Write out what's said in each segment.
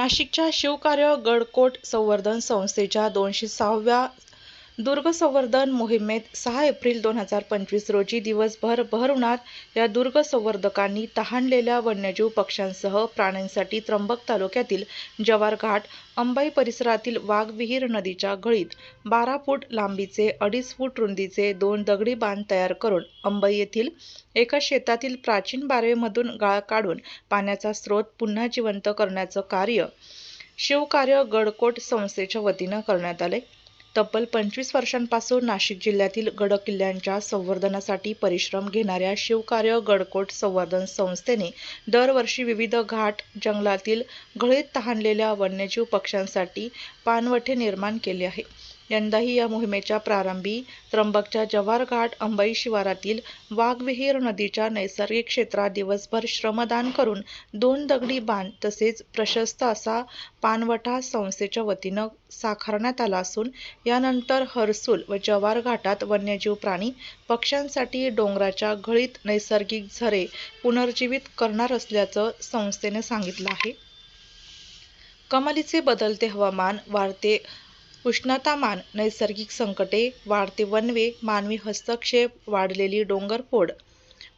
नाशिकच्या शिवकार्य गडकोट संवर्धन संस्थेच्या दोनशे सहाव्या दुर्ग संवर्धन मोहिमेत सहा एप्रिल दोन हजार पंचवीस रोजी दिवसभर भर उन्हात या दुर्ग संवर्धकांनी तहानलेल्या वन्यजीव पक्ष्यांसह प्राण्यांसाठी त्र्यंबक तालुक्यातील जवार घाट अंबाई परिसरातील वाघविहीर नदीच्या गळीत बारा फूट लांबीचे अडीच फूट रुंदीचे दोन दगडी बांध तयार करून अंबाई येथील एका शेतातील प्राचीन बारवेमधून गाळ काढून पाण्याचा स्रोत पुन्हा जिवंत करण्याचं कार्य शिवकार्य गडकोट संस्थेच्या वतीनं करण्यात आले तब्बल पंचवीस वर्षांपासून नाशिक जिल्ह्यातील गडकिल्ल्यांच्या संवर्धनासाठी परिश्रम घेणाऱ्या शिवकार्य गडकोट संवर्धन संस्थेने दरवर्षी विविध घाट जंगलातील घळीत तहानलेल्या वन्यजीव पक्ष्यांसाठी पाणवठे निर्माण केले आहे. यंदाही या मोहिमेच्या प्रारंभी त्र्यंबकच्या जव्हार घाट शिवारातील वाघविहीर नदीच्या नैसर्गिक क्षेत्रात दिवसभर श्रमदान करून दोन दगडी बांध तसेच प्रशस्त असा पानवठा संस्थेच्या वतीनं साकारण्यात आला असून यानंतर हर्सूल व जव्हार घाटात वन्यजीव प्राणी पक्ष्यांसाठी डोंगराच्या घळीत नैसर्गिक झरे पुनर्जीवित करणार असल्याचं संस्थेने सांगितलं आहे. कमालीचे बदलते हवामान वाढते उष्णतामान नैसर्गिक संकटे वाढते वनवे मानवी हस्तक्षेप वाढलेली डोंगरफोड.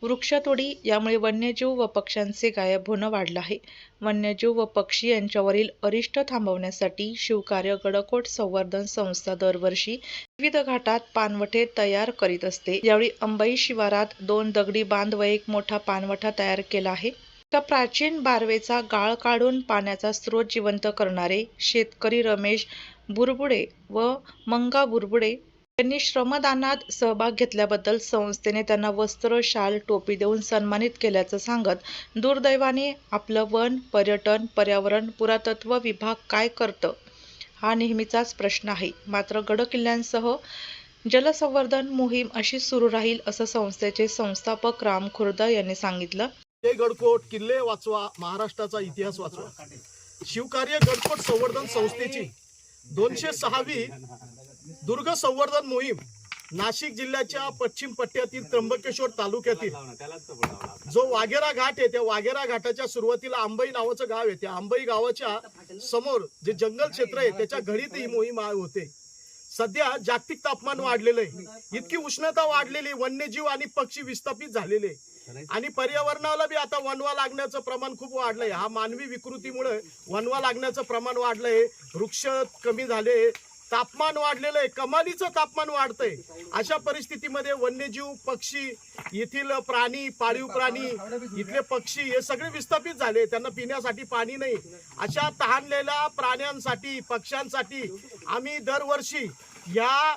वृक्षतोडी यामुळे वन्यजीव व पक्ष्यांचे गायब होणं वाढलं आहे. वन्यजीव व पक्षी यांच्यावरील अरिष्ट थांबवण्यासाठी शिवकार्य गडकोट संवर्धन संस्था दरवर्षी विविध घाटात पानवठे तयार करीत असते. यावेळी अंबाई शिवारात दोन दगडी बांध व एक मोठा पानवठा तयार केला आहे. त्या प्राचीन बारवेचा गाळ काढून पाण्याचा स्रोत जिवंत करणारे शेतकरी रमेश बुरबुडे व मंगा बुरबुडे यांनी श्रमदानात सहभाग घेतल्याबद्दल संस्थेने त्यांना वस्त्र शाल टोपी देऊन सन्मानित केल्याचं सांगत दुर्दैवाने आपलं वन पर्यटन पर्यावरण पुरातत्व विभाग काय करतं? हा नेहमीचाच प्रश्न आहे. मात्र गडकिल्ल्यांसह जलसंवर्धन मोहीम अशी सुरू राहील असं संस्थेचे संस्थापक राम खुर्द यांनी सांगितलं. हे गडकोट किल्ले वाचवा महाराष्ट्राचा इतिहास वाचवा. शिवकार्य गडकोट संवर्धन संस्थेची दोनशे सहावी दुर्ग संवर्धन मोहीम नाशिक जिल्ह्याच्या पश्चिम पट्ट्यातील त्र्यंबकेश्वर तालुक्यातील. जो वाघेरा घाट आहे त्या वाघेरा घाटाच्या सुरुवातीला आंबई नावाचं गाव आहे. त्या आंबई गावाच्या समोर जे जंगल क्षेत्र आहे त्याच्या घडीत ही मोहीम होते. सध्या जागतिक तापमान वाढलेलं आहे. इतकी उष्णता वाढलेली वन्यजीव आणि पक्षी विस्थापित झालेले आहे. आणि पर्यावरणाला बी आता वनवा लागण्याचं प्रमाण खूप वाढलंय. हा मानवी विकृतीमुळे वनवा लागण्याचं प्रमाण वाढलंय. वृक्ष कमी झाले. तापमान वाढलेलं आहे कमालीचं तापमान वाढतंय. अशा परिस्थितीमध्ये वन्यजीव पक्षी येथील प्राणी पाळीव प्राणी इथले पक्षी हे सगळे विस्थापित झाले. त्यांना पिण्यासाठी पाणी नाही. अशा तहानलेल्या प्राण्यांसाठी पक्ष्यांसाठी आम्ही दरवर्षी या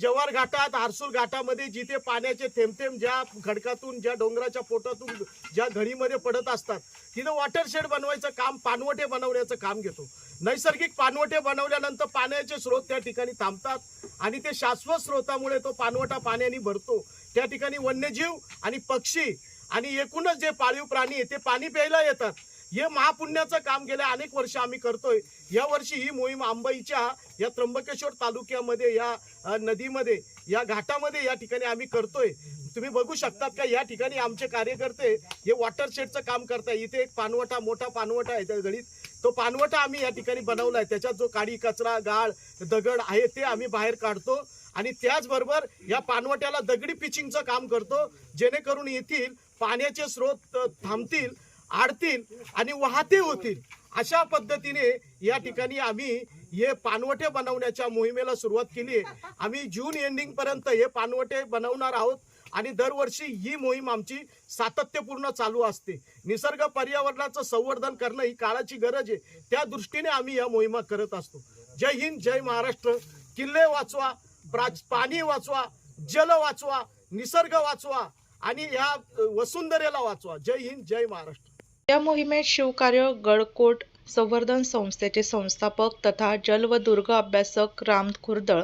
जव्हार घाटात आरसूर घाटामध्ये जिथे पाण्याचे थेंबथेंब ज्या खडकातून ज्या डोंगराच्या पोटातून ज्या घडीमध्ये पडत असतात तिथं वॉटरशेड बनवायचं काम पानवटे बनवण्याचं काम घेतो. नैसर्गिक पानवटे बनवल्यानंतर पाण्याचे स्रोत त्या ठिकाणी थांबतात आणि ते शाश्वत स्रोतामुळे तो पानवटा पाण्याने भरतो. त्या ठिकाणी वन्यजीव आणि पक्षी आणि एकूणच जे पाळीव प्राणी आहे ते पाणी प्यायला येतात. हे महापुण्याचं काम गेल्या अनेक वर्ष आम्ही करतोय. या वर्षी ही मोहीम आंबाईच्या या त्र्यंबकेश्वर तालुक्यामध्ये या नदीमध्ये या घाटामध्ये या ठिकाणी आम्ही करतोय. तुम्ही बघू शकतात का या ठिकाणी आमचे कार्यकर्ते हे वॉटरशेडचं काम करताय. इथे एक पानवटा मोठा पानवटा आहे त्या गणित. तो पानवटा आम्ही या ठिकाणी बनवलाय. त्याच्यात जो काडी कचरा गाळ दगड आहे ते आम्ही बाहेर काढतो आणि त्याचबरोबर या पानवट्याला दगडी पिचिंगचं काम करतो. जेणेकरून येथील पाण्याचे स्रोत थांबतील आडतील आणि वाहते होतील. अशा पद्धतीने या ठिकाणी आम्ही हे पानवटे बनवण्याच्या मोहिमेला सुरुवात केली आहे. आम्ही जून एंडिंग पर्यंत हे पानवटे बनवणार आहोत. आणि दरवर्षी ही मोहीम आमची सातत्यपूर्ण चालू असते. निसर्ग पर्यावरणाचं संवर्धन करणं ही काळाची गरज आहे. त्या दृष्टीने आम्ही या मोहिमा करत असतो. जय हिंद जय महाराष्ट्र. किल्ले वाचवा प्राच पाणी वाचवा जल वाचवा निसर्ग वाचवा आणि या वसुंधरेला वाचवा. जय हिंद जय महाराष्ट्र. या मोहिमेत शिवकार्य गडकोट संवर्धन संस्थेचे संस्थापक तथा जल व दुर्ग अभ्यासक राम खुर्दळ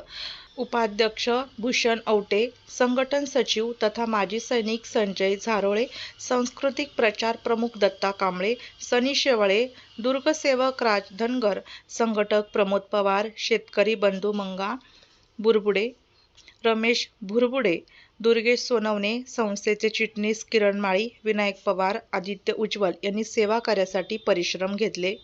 उपाध्यक्ष भूषण औटे संघटन सचिव तथा माजी सैनिक संजय झारोळे सांस्कृतिक प्रचार प्रमुख दत्ता कांबळे सनी शेवळे दुर्गसेवक राज धनगर संघटक प्रमोद पवार शेतकरी बंधू मंगा बुरबुडे रमेश भुरबुडे दुर्गेश सोनवणे संस्थेचे चिटणीस किरण माळी विनायक पवार आदित्य उज्ज्वल यांनी सेवा कार्यासाठी परिश्रम घेतले.